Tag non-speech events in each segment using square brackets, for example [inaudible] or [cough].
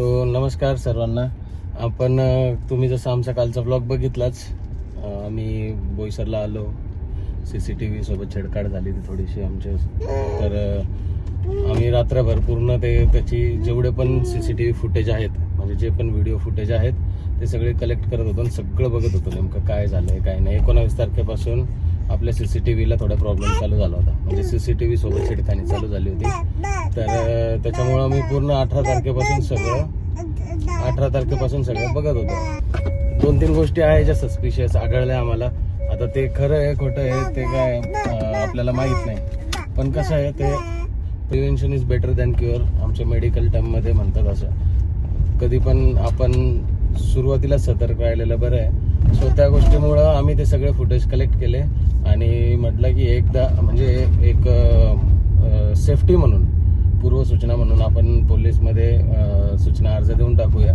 So नमस्कार सर्वांना. आपण तुम्ही जसं आमचा कालचा ब्लॉग बघितलाच आम्ही बोईसरला आलो. सी सी टी व्हीसोबत छेडछाड झाली ती थोडीशी आमच्या. तर आम्ही रात्रभर पूर्ण ते त्याची जेवढे पण C C T V footage आहेत म्हणजे जे पण व्हिडिओ फुटेज आहेत ते सगळे कलेक्ट करत होतो आणि सगळं बघत होतो नेमकं काय झालं आहे काय नाही. एकोणावीस तारखेपासून आपल्या सी सी टी व्हीला थोडा प्रॉब्लेम चालू झाला होता. म्हणजे सी सी टी व्ही सोबत छेडखानी चालू झाली होती. तर त्याच्यामुळं मी पूर्ण अठरा तारखेपासून सगळं अठरा तारखेपासून सगळं बघत होतो. दोन तीन गोष्टी आहे ज्या सस्पिशियस आढळल्या आम्हाला. आता ते खरं आहे खोटं आहे ते काय आपल्याला माहीत नाही. पण कसं आहे ते prevention is better than cure आमच्या मेडिकल टर्ममध्ये म्हणतात असं. कधी पण आपण सुरुवातीला सतर्क राहिलेलं बरं आहे. सो त्या गोष्टीमुळं आम्ही ते सगळे फुटेज कलेक्ट केले. आणि म्हटलं की एकदा म्हणजे एक सेफ्टी म्हणून पूर्वसूचना म्हणून आपण पोलीसमध्ये सूचना अर्ज देऊन टाकूया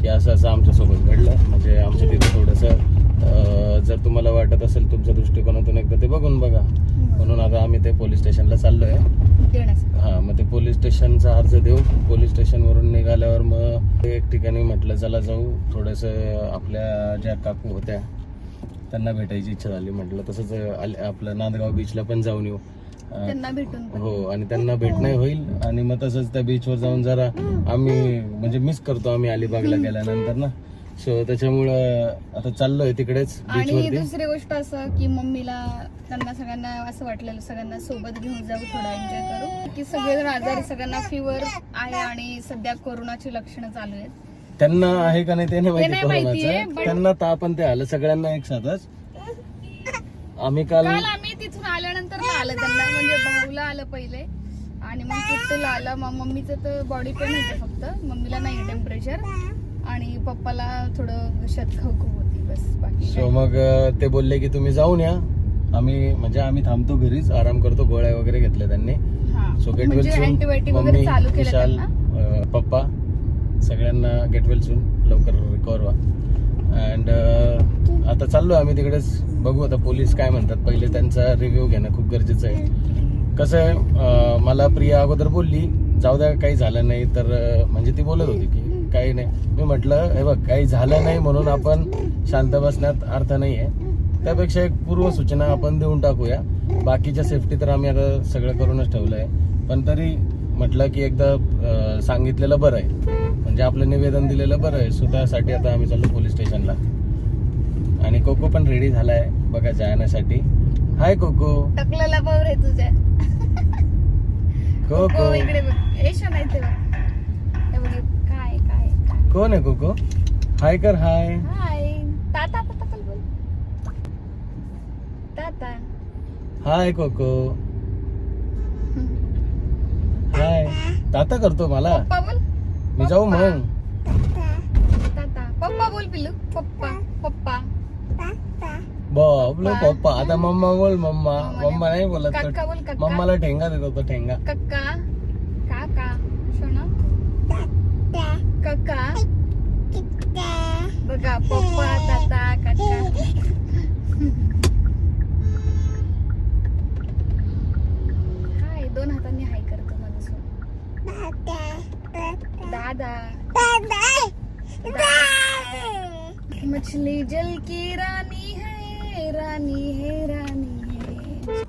की असं असं आमच्यासोबत घडलं. म्हणजे आमच्या तिथे थोडंसं जर तुम्हाला वाटत असेल तुमच्या दृष्टिकोनातून एकदा ते बघून बघा. म्हणून आता आम्ही ते पोलीस स्टेशनला चाललो आहे हां मग ते पोलीस स्टेशनचा अर्ज देऊ. पोलीस स्टेशनवरून निघाल्यावर मग एक ठिकाणी म्हटलं चला जाऊ. थोडंसं आपल्या ज्या काकू होत्या त्यांना भेटायची इच्छा झाली म्हटलं तसंच आल- आपलं नांदगाव बीचला पण जाऊन येऊ. अं, त्यांना भेटून पण. हो आणि त्यांना भेटणं होईल आणि मग तसंच त्या बीचवर जाऊन जरा आम्ही म्हणजे मिस करतो आम्ही अलिबागला गेल्यानंतर ना. सो त्याच्यामुळं आता चाललोय तिकडेच आणि बीचवरती दुसरी गोष्ट असं की मम्मीला त्यांना सगळ्यांना असं वाटलेलं सगळ्यांना सोबत घेऊन जाऊ थोडा एन्जॉय करू. की सगळेजण आजारी सगळ्यांना फिवर आहे आणि सध्या कोरोनाची लक्षणं चालू आहेत. त्यांना आहे का नाही ते नाही माहिती कोरोनाचं. त्यांना ताप आणि ते आलं. सगळ्यांना एक साथच आम्ही काल काल आम्ही तिथून आल्यानंतर ना आलं त्यांना. म्हणजे भाऊला आलं पहिले. आणि मग किट्टूला आलं. मग मम्मीचं तर बॉडी पेन होतं फक्त. मम्मीला नाही टेम्परेचर आणि पप्पाला थोडं शतखाऊ खूप होती. बस बाकी सो. मग ते बोलले की तुम्ही जाऊन या. आम्ही म्हणजे आम्ही थांबतो घरीच. आराम करतो. गोळ्या वगैरे घेतल्या त्यांनी. सो गेट वेल मम्मी चालू केलं विशाल पप्पा. सगळ्यांना गेट वेल सून लवकर रिकवर व्हा. अँड uh, आता चाललो आम्ही तिकडेच. बघू आता पोलीस काय म्हणतात. पहिले त्यांचा रिव्ह्यू घेणं खूप गरजेचं आहे. कसं आहे uh, मला प्रिया अगोदर बोलली जाऊ द्या काही झालं नाही. तर uh, म्हणजे ती बोलत होती की काही नाही. मी म्हटलं हे बघ काही झालं नाही म्हणून आपण शांत बसण्यात अर्थ नाही आहे त्यापेक्षा एक पूर्व सूचना आपण देऊन टाकूया. बाकीच्या सेफ्टी तर आम्ही आता सगळं करूनच ठेवलं आहे पण तरी म्हटलं की एकदा सांगितलेलं बरं आहे. म्हणजे आपलं निवेदन दिलेलं बरं आहे. सो त्यासाठी आता आम्ही चाललो पोलीस स्टेशनला. आणि कोको पण रेडी झालाय बघा जाण्यासाठी. हाय कोको. टकलेला पावर आहे तुझ्या. कोको. इकडे बघ. नाही काय काय कोण आहे कोको? हाय कर हाय. बोल. हाय कोको. हाय ताता करतो मला. पप्पा बोल. मी जाऊ मग. ताता. पप्पा बोल पिल्लू. पप्पा. पप्पा. बाबलो पप्पा. आता मम्मा बोल मम्मा. मम्मा नाही बोलत तो. काका बोल काका. मम्माला ठेंगा देत होतो ठेंगा. काका. काका. शोना काका. बघा पप्पा ताता काका [laughs] हाय दोन हातांनी हाय करतो माझ्यासोबत दादा। मछली जल की रानी है रानी है रानी है।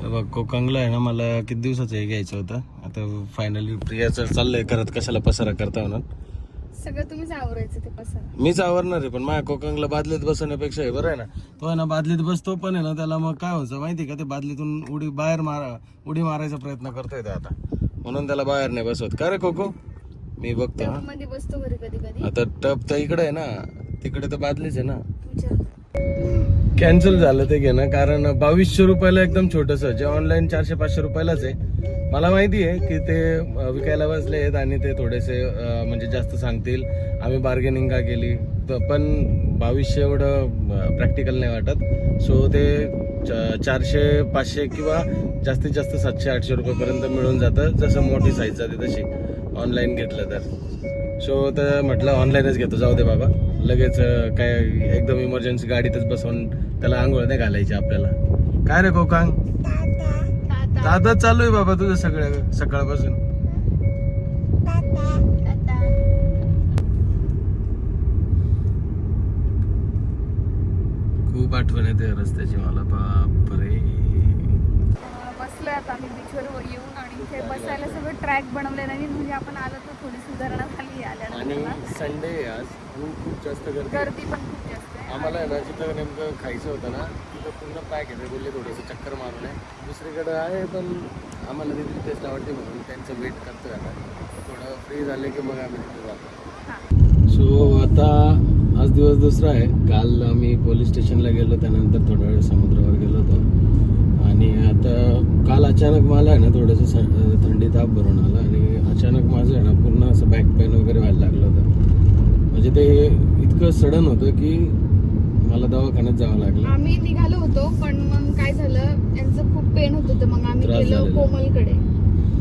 हे बघ कोकंगला आहे ना मला किती दिवसाचं हे घ्यायचं होतं? आता फायनली प्रियाचं चाललंय करत कशाला पसारा करता म्हणून? सगळं तुम्हीच आवरायचं ते पसारा. मीच आवरणार आहे पण माझ्या कोकंगला बादलीत बसवण्यापेक्षा हे बरं आहे ना. तो आहे ना बादलीत बसतो पण आहे ना त्याला मग काय व्हायचं माहिती का? ते बादलीतून उडी बाहेर मारा उडी मारायचा प्रयत्न करतोय तो आता. म्हणून त्याला बाहेर नाही बसवत. का रे कोको? मी बघतो हा. मध्ये बसतो घरी कधी कधी. आता टप तर इकडे आहे ना तिकडे तर बादलीच आहे ना. कॅन्सल झालं ते घेणं कारण बावीसशे रुपयाला एकदम छोटस जे ऑनलाईन चारशे पाचशे रुपयालाच आहे. मला माहिती आहे की ते अं, विकायला बसले आहेत आणि ते थोडेसे अं, म्हणजे जास्त सांगतील. आम्ही बार्गेनिंग का केली? तर पण बावीसशे एवढं प्रॅक्टिकल नाही वाटत. सो ते च- चारशे पाचशे किंवा जास्तीत जास्त सातशे आठशे रुपयेपर्यंत मिळून जातं जसं मोठी साईज जाते तशी. ऑनलाईन घेतलं तर. सो तर म्हटलं ऑनलाईनच घेतो. जाऊ दे बाबा. लगेच काय एकदम इमर्जन्सी गाडीतच बसवून त्याला आंघोळ नाही घालायची आपल्याला. काय रे कोकांग दादा. चालू आहे बाबा तुझं सगळ्या सकाळपासून. खूप आठवण येते रस्त्याची. मला बापरे. बसलोय आता आम्ही बीचवर येऊ. इथे बसायला सगळं ट्रॅक बनवले नवीन म्हणजे आपण आलो तर थोडी सुधारणा झाली आणि आल्यानंतर संडे आहे आज. म्हणून खूप जास्त गर्दी. आहे. गर्दी पण खूप जास्त आहे. आम्हाला आहे ना जिथं नेमकं खायचं होतं ना तिथं पूर्ण पॅक येते बोलले थोडंसं चक्कर मारून आहे दुसरीकडे आहे पण आम्हाला तिथली टेस्ट आवडते म्हणून त्यांचं वेट करतोय आता. थोडं फ्री झाले की मग आम्ही तिथे जातो. हां. सो आता आज दिवस दुसरा आहे. काल आम्ही पोलीस स्टेशनला गेलो त्यानंतर थोडा वेळ समुद्रावर गेलो होतो. आणि आता काल अचानक मला आहे ना थोडंसं स- थंडी ताप भरून आला आणि अचानक माझं आहे ना पूर्ण असं बॅक पेन वगैरे व्हायला लागलं होतं. म्हणजे ते इतकं सडन होतं की मला दवाखान्यात जावं लागलं. आम्ही निघालो होतो पण मग काय झालं यांचं खूप पेन होत होतं. मग आम्ही गेलो. कोमलकडे.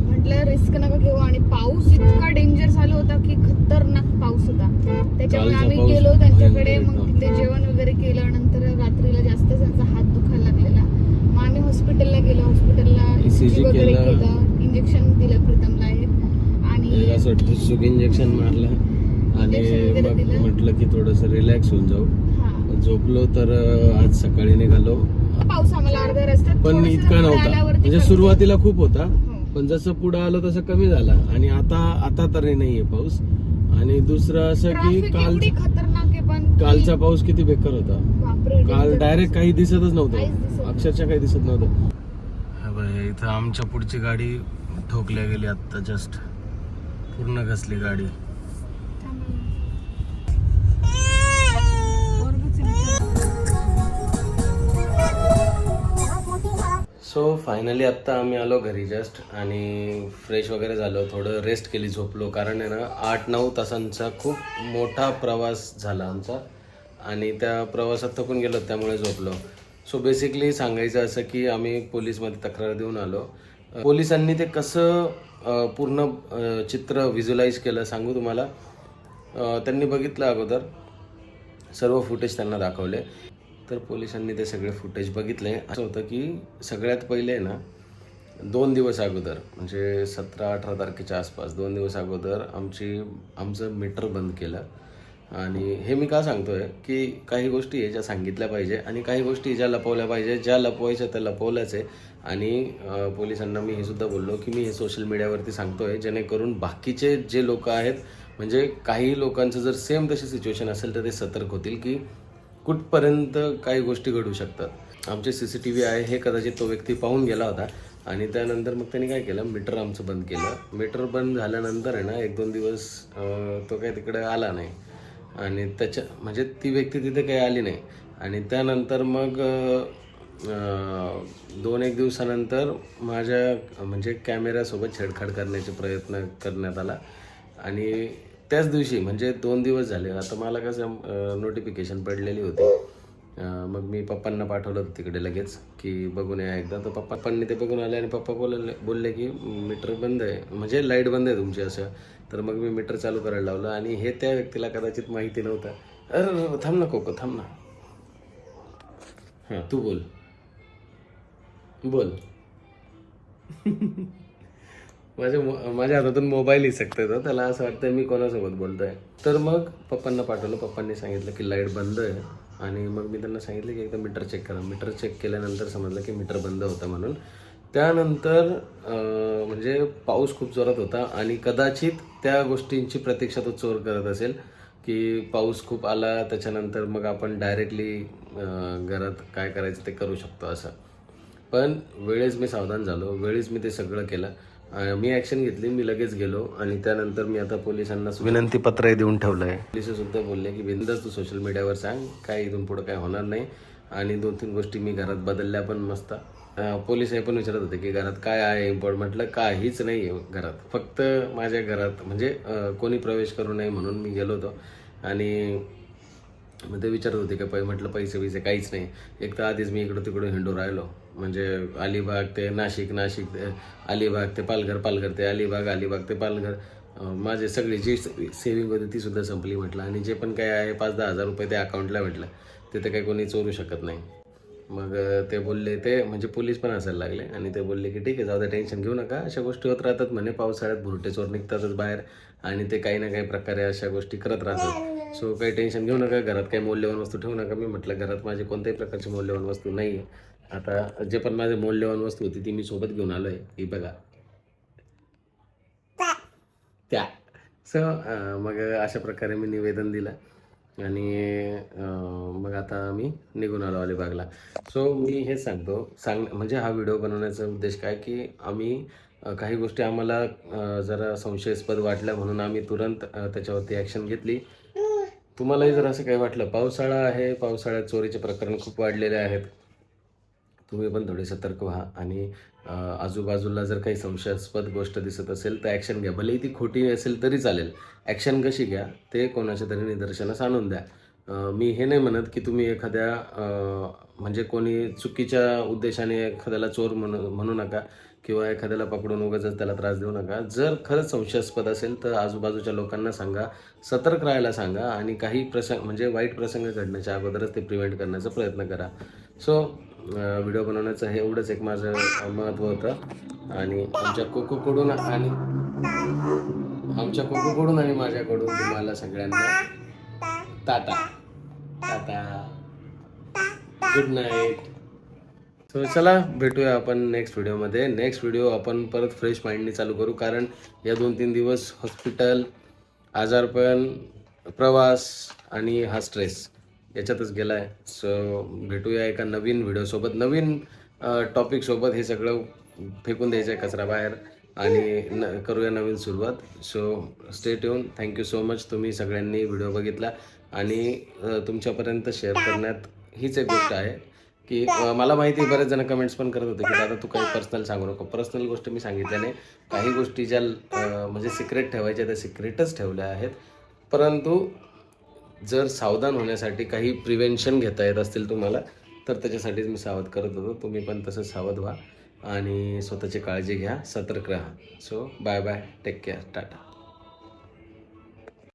म्हटलं रिस्क नका घेऊ. आणि पाऊस इतका डेंजर चालू होता की खतरनाक पाऊस होता. त्याच्यामुळे आम्ही गेलो त्यांच्याकडे मग. तिथे जेवण वगैरे केलं. नंतर रात्रीला जास्त त्यांचा हात दुखायला लागलेला मग आम्ही हॉस्पिटलला गेलो हॉस्पिटलला ECG वगैरे केलं. केलं. इंजेक्शन दिलं एक एक आणि असं ठुसूक इंजेक्शन मारलं. आणि Injection वगैरे मग दिलं. म्हटलं की थोडंसं रिलॅक्स होऊन जाऊ. हा. झोपलो तर अं, आज सकाळी निघालो. पाऊस आम्हाला अर्ध्या रस्त्यात पण थोडंसं इतका नव्हता. आल्यावरती म्हणजे कमी सुरुवातीला खूप होता. हो. पण जसं पुढे आलो तसं कमी झाला. आणि आता आता तरी नाहीये पाऊस. आणि दुसरं असं की काल एवढी खतरनाक आहे पण कालचा पाऊस किती बेकार होता. काल. डायरेक्ट काही दिसतच काहीच नव्हतं. अक्षरशः काही दिसत नव्हतं. इथं आमच्या पुढची गाडी ठोकल्या गेली आत्ता जस्ट पूर्ण घसली गाडी. सो फायनली आत्ता आम्ही आलो घरी जस्ट आणि फ्रेश वगैरे झालो. थोडं रेस्ट केली झोपलो. कारण आहे ना आठ नऊ तासांचा खूप मोठा प्रवास झाला आमचा. आणि त्या प्रवासात थकून गेलो त्यामुळे झोपलो. सो बेसिकली सांगायचं असं की आम्ही पोलीसमध्ये तक्रार देऊन आलो. पोलिसांनी ते कसं पूर्ण चित्र व्हिज्युलाइज केलं सांगू तुम्हाला. त्यांनी बघितलं अगोदर. सर्व फुटेज त्यांना दाखवले. तर पोलिसांनी ते सगळे फुटेज बघितले. असं होतं की सगळ्यात पहिले ना दोन दिवस अगोदर म्हणजे सतरा अठरा तारखेच्या आसपास दोन दिवस अगोदर आमची आमचं मीटर बंद केलं. आणि हे मी का सांगतोय की काही गोष्टी आहे ज्या सांगितल्या पाहिजे आणि काही गोष्टी ज्या लपवल्या पाहिजे. ज्या लपवायच्या त्या लपवल्याच आहे. आणि पोलिसांना मी हे सुद्धा बोललो की मी हे सोशल मीडियावरती सांगतोय जेणेकरून बाकीचे जे लोक आहेत म्हणजे काही लोकांचं जर सेम तशी सिच्युएशन असेल तर ते सतर्क होतील की कुठपर्यंत काही गोष्टी घडू शकतात. आमचे सी सी टी व्ही आहे हे कदाचित तो व्यक्ती पाहून गेला होता. आणि त्यानंतर मग त्यांनी काय केलं मीटर आमचं बंद केलं. मीटर बंद झाल्यानंतर आहे ना एक दोन दिवस तो काही तिकडे आला नाही. आणि त्याच्या म्हणजे ती व्यक्ती तिथे काही आली नाही. आणि त्यानंतर मग दोन एक दिवसानंतर माझ्या म्हणजे कॅमेऱ्यासोबत छेडछाड करण्याचे प्रयत्न करण्यात आला. आणि त्याच दिवशी म्हणजे दोन दिवस झाले आता मला कसं नोटिफिकेशन पडलेली होती. मग मी पप्पांना पाठवलं होतं तिकडे लगेच की बघून या एकदा. तर पप्पा पप्पांनी ते बघून आले आणि पप्पा बोलले बोलले की मीटर बंद आहे. म्हणजे लाइट बंद आहे तुमची असं. तर मग मी मीटर चालू करायला लावलं आणि हे त्या व्यक्तीला कदाचित माहिती नव्हतं. अरे अरे, थांब ना कोको थांब ना. हां तू बोल. बोल. माझ्या माझ्या हातातून मोबाईल हिसकतोय तो. त्याला असं वाटतं मी कोणासोबत बोलतोय. तर मग पप्पांना पाठवलं. पप्पांनी सांगितलं की लाइट बंद आहे. आणि मग मी त्यांना सांगितलं की एकदा मीटर चेक करा. मीटर चेक केल्यानंतर समजलं की मीटर बंद होतं म्हणून. त्यानंतर म्हणजे पाऊस खूप जोरात होता. आणि कदाचित त्या गोष्टींची प्रतीक्षा तो चोर करत असेल की पाऊस खूप आला. त्याच्यानंतर मग आपण डायरेक्टली घरात काय करायचं ते करू शकतो असं. पण वेळेस मी सावधान झालो. वेळेस मी ते सगळं केलं. मी ॲक्शन घेतली मी लगेच गेलो आणि त्यानंतर मी आता पोलिसांना विनंती पत्रही देऊन ठेवलं आहे पोलीस सुद्धा बोलले की बिंदास तू सोशल मीडियावर सांग काय इथून पुढं काय होणार नाही आणि दोन तीन गोष्टी मी घरात बदलल्या पण मस्त. पोलीस हे पण विचारत होते की घरात काय आहे इम्पॉर्टंट म्हटलं काहीच नाही आहे घरात. फक्त माझ्या घरात म्हणजे कोणी प्रवेश करू नये म्हणून मी गेलो होतो आणि मग ते विचारत होते का पै म्हटलं पैसे पैसे काहीच नाही. एक तर आधीच मी इकडं तिकडं हिंडू राहिलो. म्हणजे अलिबाग ते नाशिक नाशिक ते अलिबाग ते पालघर पालघर ते अलिबाग अलिबाग ते पालघर. माझे सगळी जी सेविंग होती ती सुद्धा संपली म्हटलं. आणि जे पण काय आहे पाच दहा हजार रुपये ते अकाउंटला म्हटलं ते तर काही कोणी चोरू शकत नाही. मग ते बोलले ते म्हणजे पोलीस पण असायला लागले. आणि ते बोलले की ठीक आहे जाऊ दे टेन्शन घेऊ नका. अशा गोष्टी होत राहतात म्हणे. पावसाळ्यात भुरटे चोर निघतातच बाहेर. आणि ते काही ना काही प्रकारे अशा गोष्टी करत राहतात. सो काही टेन्शन घेऊ नका. घरात काही मौल्यवान वस्तू ठेवू नका. मी म्हटलं घरात माझी कोणत्याही प्रकारची मौल्यवान वस्तू नाही आहे आता जे पण माझे मौल्यवान वस्तू होती ती मी सोबत घेऊन आलो आहे ही बघा. त्या. सो मग अशा प्रकारे मी निवेदन दिलं. आणि मग आता मी निघून आलो अलिबागला. सो मी हेच सांगतो. सांग म्हणजे हा व्हिडिओ बनवण्याचा उद्देश काय? की आम्ही काही गोष्टी आम्हाला जरा संशयास्पद वाटल्या म्हणून आम्ही तुरंत त्याच्यावरती ॲक्शन घेतली. तुम्हालाही जर असं काही वाटलं पावसाळा आहे पावसाळ्यात चोरीचे प्रकरण खूप वाढलेले आहेत. तुम्ही पण थोडे सतर्क व्हा आणि आजूबाजूला जर काही संशयास्पद गोष्ट दिसत असेल तर ॲक्शन घ्या. भलेही ती खोटी असेल तरी चालेल. ॲक्शन कशी घ्या ते कोणाच्या तरी निदर्शनास आणून द्या. मी हे नाही म्हणत की तुम्ही एखाद्या म्हणजे कोणी चुकीच्या उद्देशाने एखाद्याला चोर म्हणू म्हणू नका. किंवा एखाद्याला पकडून उगाच त्याला त्रास देऊ नका. जर खरंच संशयास्पद असेल तर आजूबाजूच्या लोकांना सांगा सतर्क राहायला सांगा आणि काही प्रसंग म्हणजे वाईट प्रसंग घडण्याच्या अगोदरच ते प्रिव्हेंट करण्याचा प्रयत्न करा. सो व्हिडिओ बनवण्याचं हे एवढंच एक माझं महत्त्व होतं. आणि आमच्या कोकोकडून आणि आमच्या कोकोकडून आणि माझ्याकडून तुम्हाला सगळ्यांना tata. Tata. Good night so चला भेटूया आपण नेक्स्ट व्हिडिओमध्ये नेक्स्ट व्हिडिओ आपण परत फ्रेश माइंडने चालू करू कारण या दोन तीन दिवस हॉस्पिटल आजारपण प्रवास आणि हा स्ट्रेस याच्यातच गेला आहे सो भेटूया एका नवीन व्हिडिओसोबत नवीन टॉपिकसोबत हे सगळं फेकून द्यायचं आहे कचरा बाहेर आणि न करूया नवीन सुरुवात. सो स्टेट येऊन थँक्यू सो मच तुम्ही सगळ्यांनी व्हिडिओ बघितला आणि तुमच्यापर्यंत शेअर करण्यात हीच एक गोष्ट आहे. की मला माहिती आहे बरेच जण कमेंट्स पण करत होते की दादा तू काही पर्सनल सांगू नको. पर्सनल गोष्ट मी सांगितल्या नाही. काही गोष्टी ज्या म्हणजे सिक्रेट ठेवायच्या त्या सिक्रेटच ठेवल्या आहेत. परंतु जर सावधान होण्यासाठी काही प्रिव्हेन्शन घेता येत असतील तुम्हाला तर त्याच्यासाठीच मी सावध करत होतो. तुम्ही पण तसं सावध व्हा आणि स्वतःची काळजी घ्या. सतर्क राहा. So bye bye take care tata